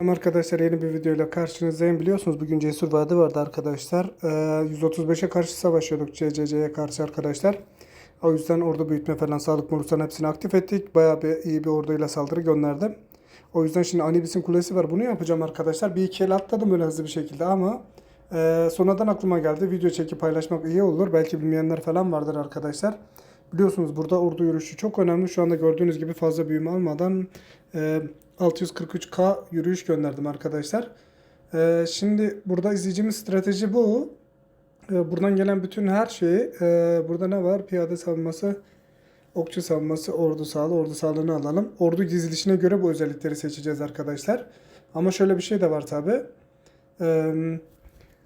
Arkadaşlar yeni bir videoyla karşınızdayım. Biliyorsunuz bugün Cesur Vadi vardı arkadaşlar. Ee, 135'e karşı savaşıyorduk CCC'ye karşı arkadaşlar. O yüzden ordu büyütme falan sağlık morusan hepsini aktif ettik. Bayağı bir iyi bir orduyla saldırı gönderdim. O yüzden şimdi Anibis'in kulesi var. Bunu yapacağım arkadaşlar. Bir iki el atladım böyle hızlı bir şekilde ama e, sonradan aklıma geldi. Video çekip paylaşmak iyi olur. Belki bilmeyenler falan vardır arkadaşlar. Biliyorsunuz burada ordu yürüyüşü çok önemli. Şu anda gördüğünüz gibi fazla büyüme almadan e, 643K yürüyüş gönderdim arkadaşlar. E, şimdi burada izleyeceğimiz strateji bu. E, buradan gelen bütün her şeyi e, burada ne var? Piyade savunması, okçu savunması, ordu sağlığı, ordu sağlığını alalım. Ordu dizilişine göre bu özellikleri seçeceğiz arkadaşlar. Ama şöyle bir şey de var tabi.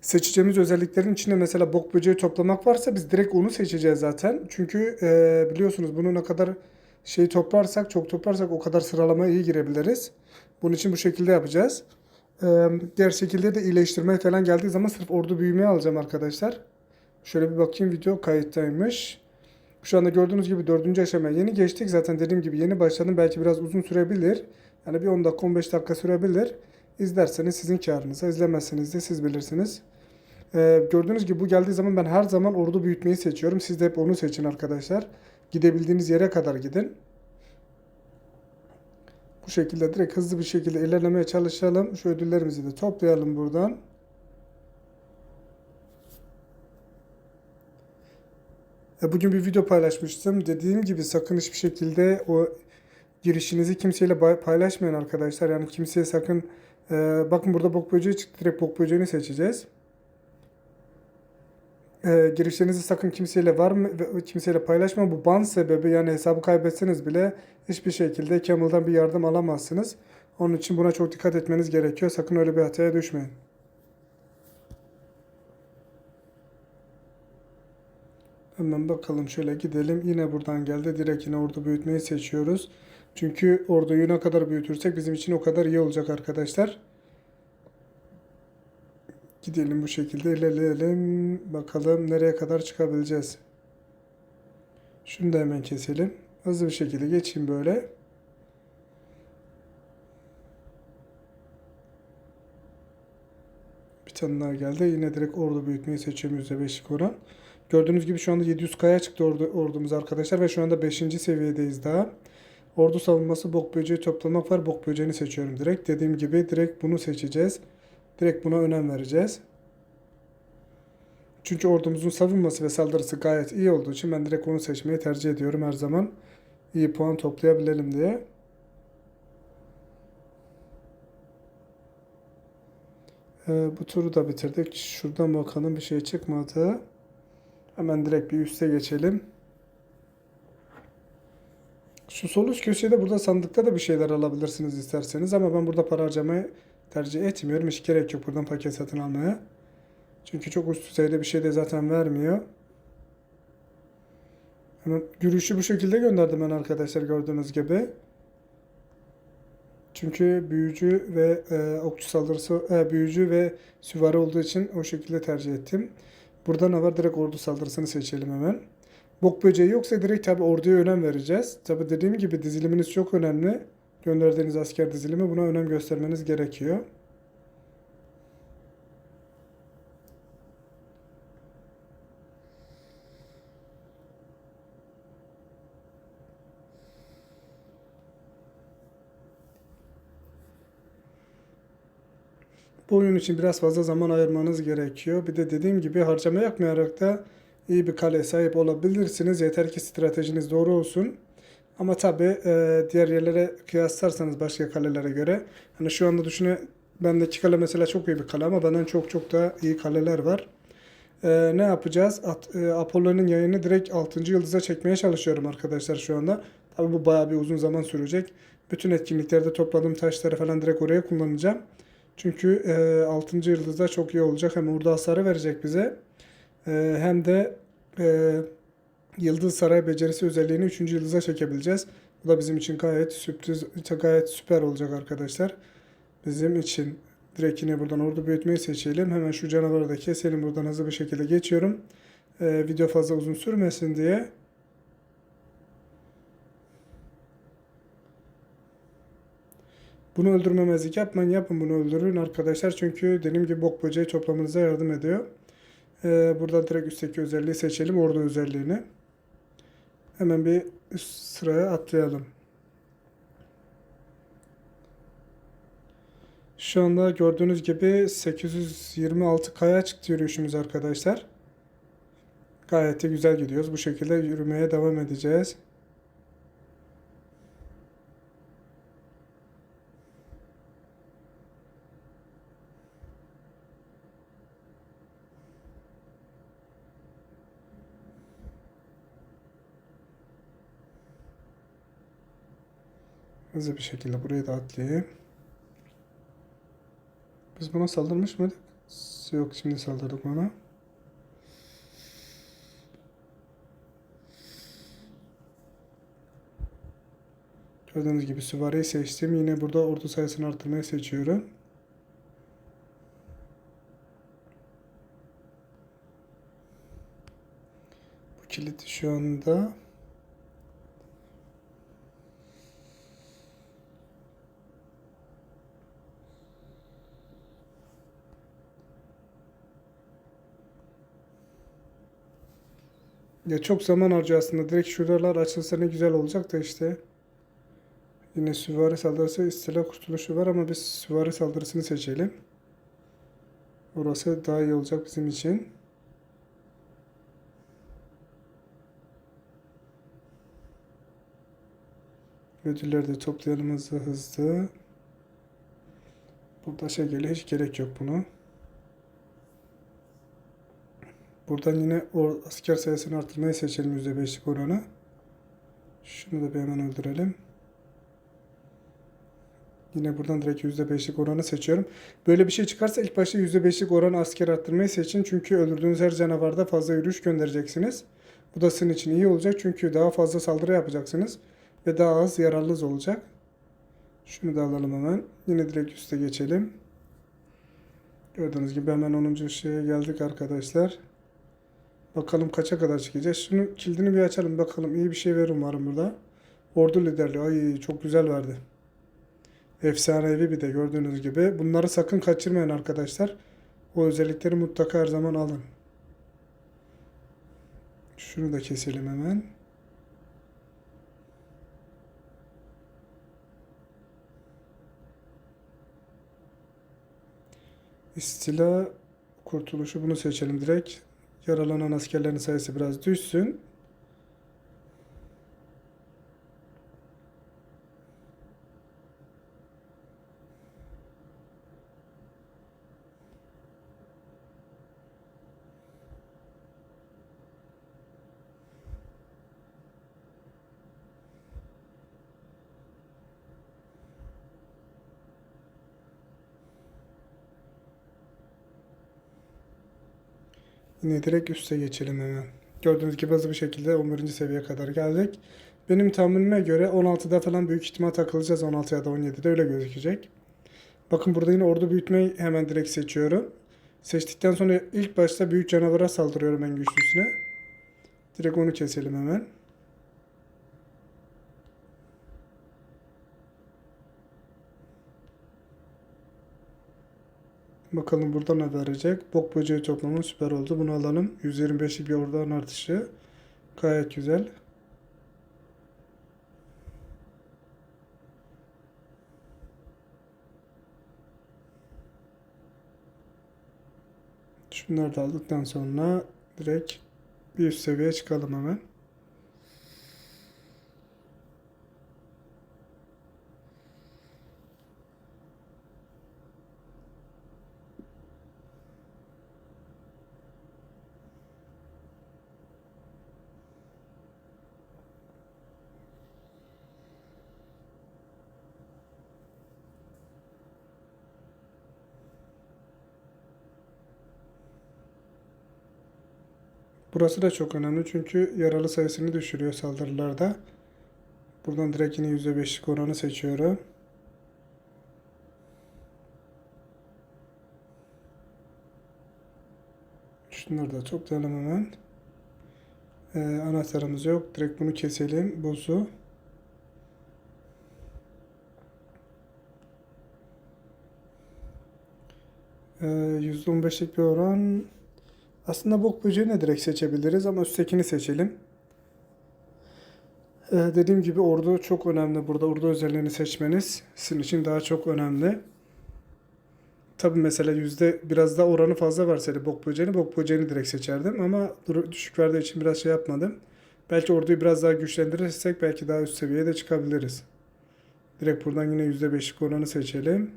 Seçeceğimiz özelliklerin içinde mesela bok böceği toplamak varsa biz direkt onu seçeceğiz zaten. Çünkü e, biliyorsunuz bunu ne kadar şey toplarsak, çok toplarsak o kadar sıralamaya iyi girebiliriz. Bunun için bu şekilde yapacağız. E, diğer şekilde de iyileştirme falan geldiği zaman sırf ordu büyümeye alacağım arkadaşlar. Şöyle bir bakayım video kayıttaymış. Şu anda gördüğünüz gibi dördüncü aşamaya yeni geçtik. Zaten dediğim gibi yeni başladım. Belki biraz uzun sürebilir. Yani bir 10 dakika 15 dakika sürebilir. İzlerseniz sizin karınıza, izlemezseniz de siz bilirsiniz. Ee, gördüğünüz gibi bu geldiği zaman ben her zaman ordu büyütmeyi seçiyorum. Siz de hep onu seçin arkadaşlar. Gidebildiğiniz yere kadar gidin. Bu şekilde direkt hızlı bir şekilde ilerlemeye çalışalım. Şu ödüllerimizi de toplayalım buradan. E, Bugün bir video paylaşmıştım. Dediğim gibi sakın hiçbir şekilde o girişinizi kimseyle paylaşmayın arkadaşlar. Yani kimseye sakın e, bakın burada bok böceği çıktı. Direkt bok böceğini seçeceğiz. E, girişlerinizi sakın kimseyle var mı kimseyle paylaşma. Bu ban sebebi yani hesabı kaybetseniz bile hiçbir şekilde Camel'dan bir yardım alamazsınız. Onun için buna çok dikkat etmeniz gerekiyor. Sakın öyle bir hataya düşmeyin. Hemen bakalım şöyle gidelim. Yine buradan geldi. Direkt yine ordu büyütmeyi seçiyoruz. Çünkü orduyu ne kadar büyütürsek bizim için o kadar iyi olacak arkadaşlar. Gidelim bu şekilde ilerleyelim. Bakalım nereye kadar çıkabileceğiz. Şunu da hemen keselim. Hızlı bir şekilde geçeyim böyle. Bir tane daha geldi. Yine direkt ordu büyütmeyi seçiyorum %5'lik oran. Gördüğünüz gibi şu anda 700K'ya çıktı ordu, ordumuz arkadaşlar ve şu anda 5. seviyedeyiz daha. Ordu savunması bok böceği toplamak var. Bok böceğini seçiyorum direkt. Dediğim gibi direkt bunu seçeceğiz. Direkt buna önem vereceğiz. Çünkü ordumuzun savunması ve saldırısı gayet iyi olduğu için ben direkt onu seçmeyi tercih ediyorum her zaman. İyi puan toplayabilelim diye. Ee, bu turu da bitirdik. Şuradan bakalım bir şey çıkmadı. Hemen direkt bir üste geçelim. Şu sol üst köşede burada sandıkta da bir şeyler alabilirsiniz isterseniz ama ben burada para harcamayı tercih etmiyorum. Hiç gerek yok buradan paket satın almaya. Çünkü çok üst düzeyde bir şey de zaten vermiyor. Hemen yürüyüşü bu şekilde gönderdim ben arkadaşlar gördüğünüz gibi. Çünkü büyücü ve e, okçu saldırısı, e, büyücü ve süvari olduğu için o şekilde tercih ettim. Burada ne var? Direkt ordu saldırısını seçelim hemen. Bok böceği yoksa direkt tabi orduya önem vereceğiz. Tabi dediğim gibi diziliminiz çok önemli. Gönderdiğiniz asker dizilimi buna önem göstermeniz gerekiyor. Bu oyun için biraz fazla zaman ayırmanız gerekiyor. Bir de dediğim gibi harcama yapmayarak da iyi bir kaleye sahip olabilirsiniz. Yeter ki stratejiniz doğru olsun. Ama tabi e, diğer yerlere kıyaslarsanız başka kalelere göre hani şu anda düşüne bendeki kale mesela çok iyi bir kale ama benden çok çok daha iyi kaleler var. E, ne yapacağız? At, e, Apollo'nun yayını direkt 6. yıldıza çekmeye çalışıyorum arkadaşlar şu anda. Tabi bu bayağı bir uzun zaman sürecek. Bütün etkinliklerde topladığım taşları falan direkt oraya kullanacağım. Çünkü e, 6. yıldızda çok iyi olacak. Hem orada hasarı verecek bize. E, hem de e, Yıldız Saray becerisi özelliğini 3. yıldıza çekebileceğiz. Bu da bizim için gayet sürpriz, gayet süper olacak arkadaşlar. Bizim için direkt yine buradan ordu büyütmeyi seçelim. Hemen şu canavarı da keselim. Buradan hızlı bir şekilde geçiyorum. E, video fazla uzun sürmesin diye. Bu Bunu öldürmemezlik yapmayın. Yapın bunu öldürün arkadaşlar. Çünkü dediğim gibi bok böceği toplamanıza yardım ediyor. Ee, burada direkt üstteki özelliği seçelim. Orada özelliğini. Hemen bir üst sıraya atlayalım. Şu anda gördüğünüz gibi 826 kaya çıktı yürüyüşümüz arkadaşlar. Gayet de güzel gidiyoruz. Bu şekilde yürümeye devam edeceğiz. Hızlı bir şekilde burayı da atlayayım. Biz buna saldırmış mıydık? Yok şimdi saldırdık ona. Gördüğünüz gibi süvariyi seçtim. Yine burada ordu sayısını artırmaya seçiyorum. Bu kilit şu anda Ya çok zaman harcıyor aslında. Direkt şuralar açılsa ne güzel olacak da işte. Yine süvari saldırısı istila kurtuluşu var ama biz süvari saldırısını seçelim. Orası daha iyi olacak bizim için. Ödülleri de toplayalım hızlı hızlı. Burada şey geliyor hiç gerek yok bunu. Buradan yine o asker sayısını artırmayı seçelim %5'lik oranı. Şunu da bir hemen öldürelim. Yine buradan direkt %5'lik oranı seçiyorum. Böyle bir şey çıkarsa ilk başta %5'lik oran asker arttırmayı seçin. Çünkü öldürdüğünüz her canavarda fazla yürüyüş göndereceksiniz. Bu da sizin için iyi olacak. Çünkü daha fazla saldırı yapacaksınız. Ve daha az yararlınız olacak. Şunu da alalım hemen. Yine direkt üste geçelim. Gördüğünüz gibi hemen 10. şeye geldik arkadaşlar. Bakalım kaça kadar çıkacağız. Şunu kilidini bir açalım bakalım. iyi bir şey verir umarım burada. Ordu liderliği. Ay çok güzel verdi. Efsanevi bir de gördüğünüz gibi. Bunları sakın kaçırmayın arkadaşlar. O özellikleri mutlaka her zaman alın. Şunu da keselim hemen. İstila kurtuluşu bunu seçelim direkt. Yaralanan askerlerin sayısı biraz düşsün. Yine direkt üste geçelim hemen. Gördüğünüz gibi hızlı bir şekilde 11. seviyeye kadar geldik. Benim tahminime göre 16'da falan büyük ihtimal takılacağız. 16 ya da 17'de öyle gözükecek. Bakın burada yine ordu büyütmeyi hemen direkt seçiyorum. Seçtikten sonra ilk başta büyük canavara saldırıyorum en güçlüsüne. Direkt onu keselim hemen. Bakalım burada ne verecek. Bok böceği toplamı süper oldu. Bunu alalım. 125'lik bir oradan artışı. Gayet güzel. Şunları da aldıktan sonra direkt bir üst seviyeye çıkalım hemen. Burası da çok önemli çünkü yaralı sayısını düşürüyor saldırılarda. Buradan direkt yine %5'lik oranı seçiyorum. Şunları da toplayalım hemen. Ee, anahtarımız yok. Direkt bunu keselim. Bozu. Ee, %15'lik bir oran aslında bok böceğini direkt seçebiliriz ama üsttekini seçelim. Ee, dediğim gibi ordu çok önemli burada. Ordu özelliğini seçmeniz sizin için daha çok önemli. Tabi mesela yüzde biraz daha oranı fazla varsaydı bok böceğini, bok böceğini direkt seçerdim ama düşük verdiği için biraz şey yapmadım. Belki orduyu biraz daha güçlendirirsek belki daha üst seviyeye de çıkabiliriz. Direkt buradan yine %5'lik oranı seçelim.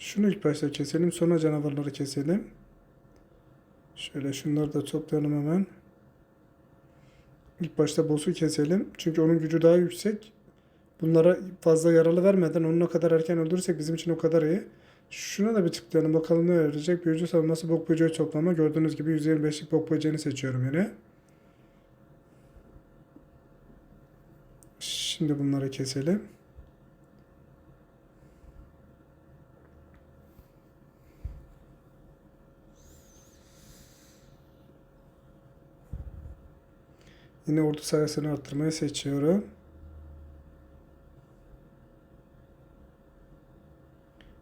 Şunu ilk başta keselim, sonra canavarları keselim. Şöyle şunları da toplayalım hemen. İlk başta boss'u keselim. Çünkü onun gücü daha yüksek. Bunlara fazla yaralı vermeden onu ne kadar erken öldürürsek bizim için o kadar iyi. Şuna da bir tıklayalım bakalım ne verecek. Büyücü savunması bok böceği toplama. Gördüğünüz gibi 125'lik bok böceğini seçiyorum yine. Şimdi bunları keselim. Yine ordu sayısını arttırmayı seçiyorum.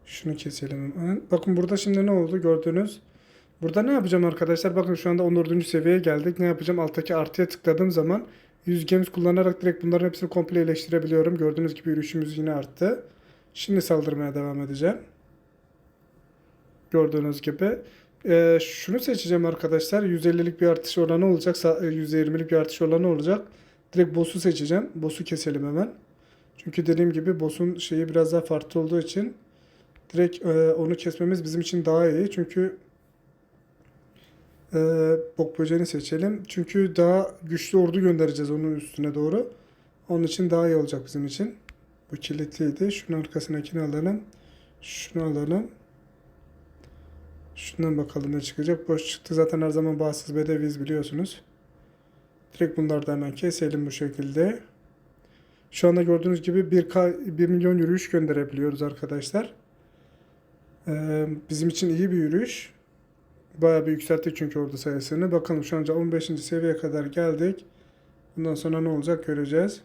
Şunu keselim hemen. Bakın burada şimdi ne oldu gördünüz. Burada ne yapacağım arkadaşlar? Bakın şu anda 14. seviyeye geldik. Ne yapacağım? Alttaki artıya tıkladığım zaman 100 gems kullanarak direkt bunların hepsini komple iyileştirebiliyorum. Gördüğünüz gibi yürüyüşümüz yine arttı. Şimdi saldırmaya devam edeceğim. Gördüğünüz gibi. Ee, şunu seçeceğim arkadaşlar. 150'lik bir artış oranı olacak. Sa- e, %20'lik bir artış oranı olacak. Direkt boss'u seçeceğim. Boss'u keselim hemen. Çünkü dediğim gibi boss'un şeyi biraz daha farklı olduğu için direkt e, onu kesmemiz bizim için daha iyi. Çünkü e, bok böceğini seçelim. Çünkü daha güçlü ordu göndereceğiz onun üstüne doğru. Onun için daha iyi olacak bizim için. Bu kilitliydi. Şunun arkasındakini alalım. Şunu alalım. Şundan bakalım ne çıkacak. Boş çıktı. Zaten her zaman bağımsız bedeviyiz biliyorsunuz. Direkt bunları da hemen keselim bu şekilde. Şu anda gördüğünüz gibi 1K, 1 milyon yürüyüş gönderebiliyoruz arkadaşlar. Ee, bizim için iyi bir yürüyüş. Bayağı bir yükselttik çünkü ordu sayısını. Bakalım şu anca 15. seviyeye kadar geldik. Bundan sonra ne olacak göreceğiz.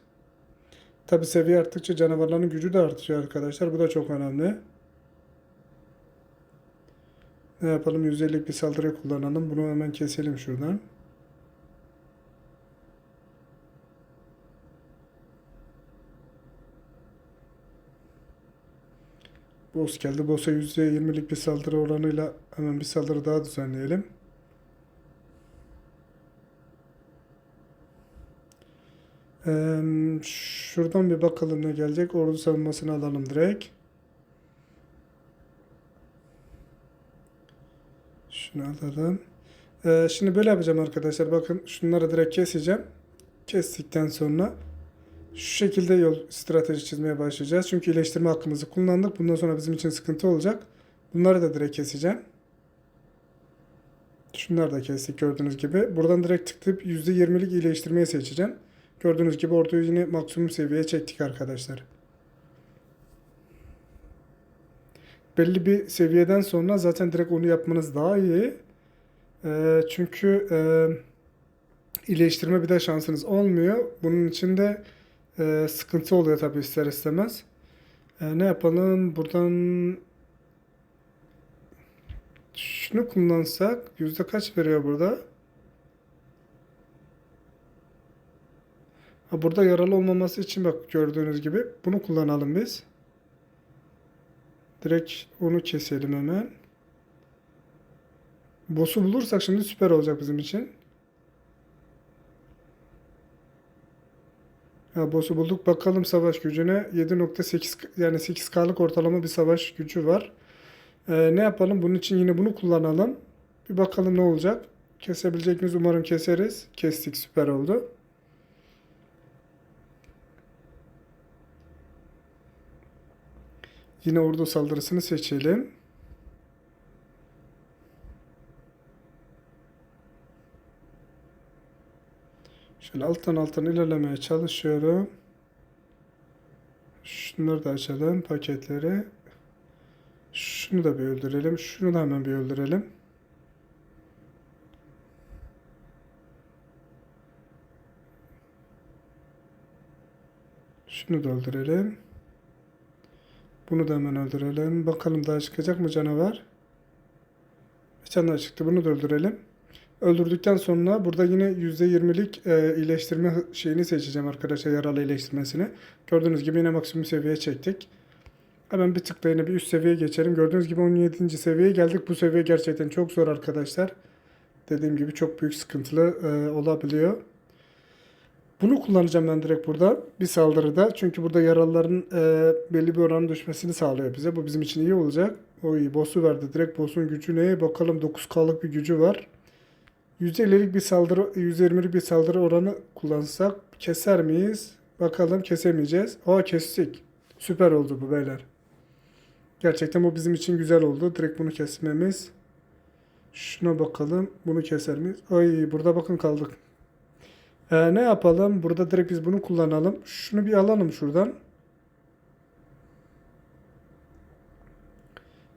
Tabi seviye arttıkça canavarların gücü de artıyor arkadaşlar. Bu da çok önemli. Ne yapalım? 150'lik bir saldırı kullanalım. Bunu hemen keselim şuradan. Boss geldi. Boss'a %20'lik bir saldırı oranıyla hemen bir saldırı daha düzenleyelim. Ee, şuradan bir bakalım ne gelecek. Ordu savunmasını alalım direkt. Şunu alalım. Ee, şimdi böyle yapacağım arkadaşlar. Bakın şunları direkt keseceğim. Kestikten sonra şu şekilde yol strateji çizmeye başlayacağız. Çünkü iyileştirme hakkımızı kullandık. Bundan sonra bizim için sıkıntı olacak. Bunları da direkt keseceğim. Şunları da kestik gördüğünüz gibi. Buradan direkt tıklayıp %20'lik iyileştirmeyi seçeceğim. Gördüğünüz gibi orduyu yine maksimum seviyeye çektik arkadaşlar. Belli bir seviyeden sonra zaten direkt onu yapmanız daha iyi. Ee, çünkü e, iyileştirme bir de şansınız olmuyor. Bunun için de e, sıkıntı oluyor tabii ister istemez. E, ne yapalım? Buradan şunu kullansak yüzde kaç veriyor burada? Ha, burada yaralı olmaması için bak gördüğünüz gibi bunu kullanalım biz. Direkt onu keselim hemen. Boss'u bulursak şimdi süper olacak bizim için. Ya boss'u bulduk. Bakalım savaş gücüne. 7.8 yani 8K'lık ortalama bir savaş gücü var. Ee, ne yapalım? Bunun için yine bunu kullanalım. Bir bakalım ne olacak. Kesebilecek miyiz? Umarım keseriz. Kestik. Süper oldu. Yine ordu saldırısını seçelim. Şöyle alttan alttan ilerlemeye çalışıyorum. Şunları da açalım paketleri. Şunu da bir öldürelim. Şunu da hemen bir öldürelim. Şunu da öldürelim. Bunu da hemen öldürelim. Bakalım daha çıkacak mı canavar? Bir tane daha çıktı. Bunu da öldürelim. Öldürdükten sonra burada yine %20'lik e, iyileştirme şeyini seçeceğim arkadaşlar. Yaralı iyileştirmesini. Gördüğünüz gibi yine maksimum seviyeye çektik. Hemen bir tıkla yine bir üst seviyeye geçelim. Gördüğünüz gibi 17. seviyeye geldik. Bu seviye gerçekten çok zor arkadaşlar. Dediğim gibi çok büyük sıkıntılı e, olabiliyor. Bunu kullanacağım ben direkt burada bir saldırıda. Çünkü burada yaralıların e, belli bir oranın düşmesini sağlıyor bize. Bu bizim için iyi olacak. O iyi. Boss'u verdi. Direkt boss'un gücü ne? Bakalım 9K'lık bir gücü var. %50'lik bir saldırı, %20'lik bir saldırı oranı kullansak keser miyiz? Bakalım kesemeyeceğiz. Aa kestik. Süper oldu bu beyler. Gerçekten bu bizim için güzel oldu. Direkt bunu kesmemiz. Şuna bakalım. Bunu keser miyiz? Ay burada bakın kaldık. Ee, ne yapalım? Burada direkt biz bunu kullanalım. Şunu bir alalım şuradan.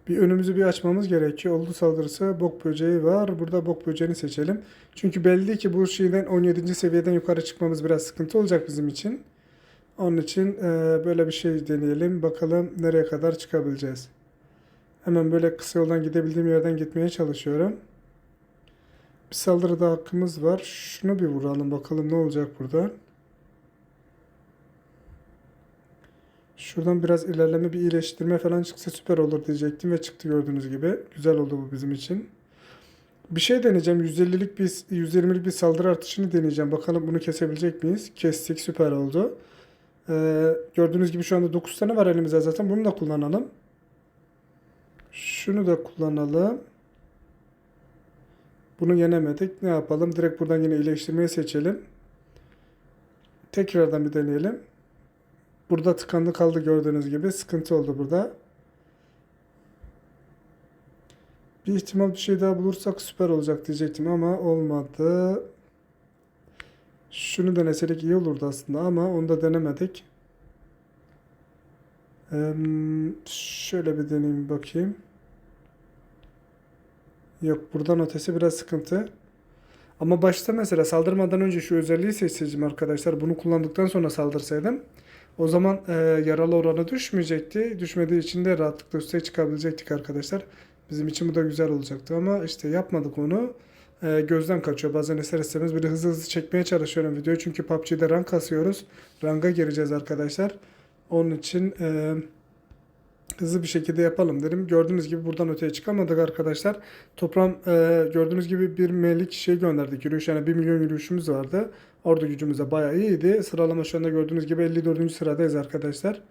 Bir önümüzü bir açmamız gerekiyor. Oldu saldırısı bok böceği var. Burada bok böceğini seçelim. Çünkü belli ki bu şeyden 17. seviyeden yukarı çıkmamız biraz sıkıntı olacak bizim için. Onun için e, böyle bir şey deneyelim. Bakalım nereye kadar çıkabileceğiz. Hemen böyle kısa yoldan gidebildiğim yerden gitmeye çalışıyorum. Bir saldırıda hakkımız var. Şunu bir vuralım bakalım ne olacak burada. Şuradan biraz ilerleme bir iyileştirme falan çıksa süper olur diyecektim ve çıktı gördüğünüz gibi. Güzel oldu bu bizim için. Bir şey deneyeceğim. 150'lik bir 120'lik bir saldırı artışını deneyeceğim. Bakalım bunu kesebilecek miyiz? Kestik süper oldu. Ee, gördüğünüz gibi şu anda 9 tane var elimizde zaten. Bunu da kullanalım. Şunu da kullanalım. Bunu yenemedik. Ne yapalım? Direkt buradan yine iyileştirmeyi seçelim. Tekrardan bir deneyelim. Burada tıkandı kaldı gördüğünüz gibi. Sıkıntı oldu burada. Bir ihtimal bir şey daha bulursak süper olacak diyecektim ama olmadı. Şunu deneseydik iyi olurdu aslında ama onu da denemedik. Eee, şöyle bir deneyeyim bakayım. Yok buradan ötesi biraz sıkıntı. Ama başta mesela saldırmadan önce şu özelliği seçseydim arkadaşlar. Bunu kullandıktan sonra saldırsaydım. O zaman e, yaralı oranı düşmeyecekti. Düşmediği için de rahatlıkla üste çıkabilecektik arkadaşlar. Bizim için bu da güzel olacaktı ama işte yapmadık onu. E, gözden kaçıyor. Bazen ister istemez böyle hızlı hızlı çekmeye çalışıyorum videoyu. Çünkü PUBG'de rank kasıyoruz. Ranka gireceğiz arkadaşlar. Onun için e, hızlı bir şekilde yapalım dedim. Gördüğünüz gibi buradan öteye çıkamadık arkadaşlar. Toplam e, gördüğünüz gibi bir M'lik şey gönderdik. Yürüyüş yani 1 milyon yürüyüşümüz vardı. Orada gücümüz de bayağı iyiydi. Sıralama şu anda gördüğünüz gibi 54. sıradayız arkadaşlar.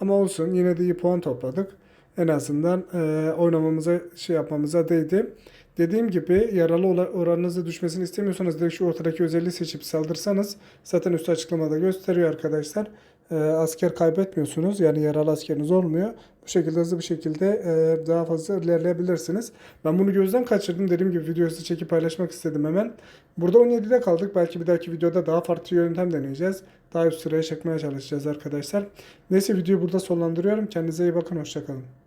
Ama olsun yine de iyi puan topladık. En azından e, oynamamıza şey yapmamıza değdi. Dediğim gibi yaralı oranınızı düşmesini istemiyorsanız direkt şu ortadaki özelliği seçip saldırsanız zaten üstü açıklamada gösteriyor arkadaşlar. E, asker kaybetmiyorsunuz. Yani yaralı askeriniz olmuyor. Bu şekilde hızlı bir şekilde e, daha fazla ilerleyebilirsiniz. Ben bunu gözden kaçırdım. Dediğim gibi videosu çekip paylaşmak istedim hemen. Burada 17'de kaldık. Belki bir dahaki videoda daha farklı yöntem deneyeceğiz. Daha üst sıraya çekmeye çalışacağız arkadaşlar. Neyse videoyu burada sonlandırıyorum. Kendinize iyi bakın. Hoşçakalın.